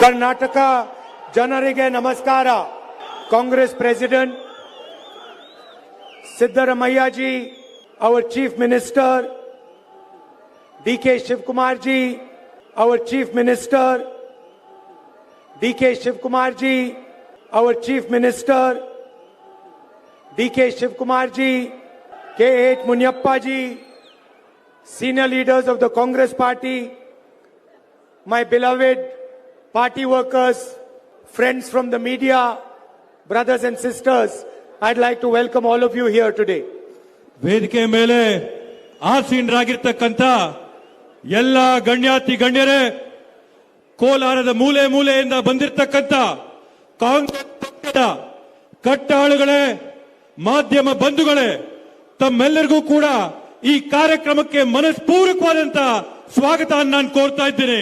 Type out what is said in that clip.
ಕರ್ನಾಟಕ ಜನರಿಗೆ ನಮಸ್ಕಾರ Congress president Siddaramaiahji our chief minister DK Shivkumarji our chief minister DK Shivkumarji our chief minister DK Shivkumarji K8 Munyappaji senior leaders of the Congress party my beloved party workers, friends from the media, brothers and sisters, I'd like to welcome all of you here today. ವೇದಿಕೆ ಮೇಲೆ ಆಸೀನರಾಗಿರ್ತಕ್ಕಂಥ ಎಲ್ಲ ಗಣ್ಯಾತಿ ಗಣ್ಯರೇ ಕೋಲಾರದ ಮೂಲೆ ಮೂಲೆಯಿಂದ ಬಂದಿರತಕ್ಕಂಥ ಕಾಂಗ್ರೆಸ್ ಪಕ್ಷದ ಕಟ್ಟಾಳುಗಳೇ ಮಾಧ್ಯಮ ಬಂಧುಗಳೇ ತಮ್ಮೆಲ್ಲರಿಗೂ ಕೂಡ ಈ ಕಾರ್ಯಕ್ರಮಕ್ಕೆ ಮನಸ್ಪೂರ್ವಕವಾದಂತಹ ಸ್ವಾಗತ ನಾನು ಕೋರ್ತಾ ಇದ್ದೇನೆ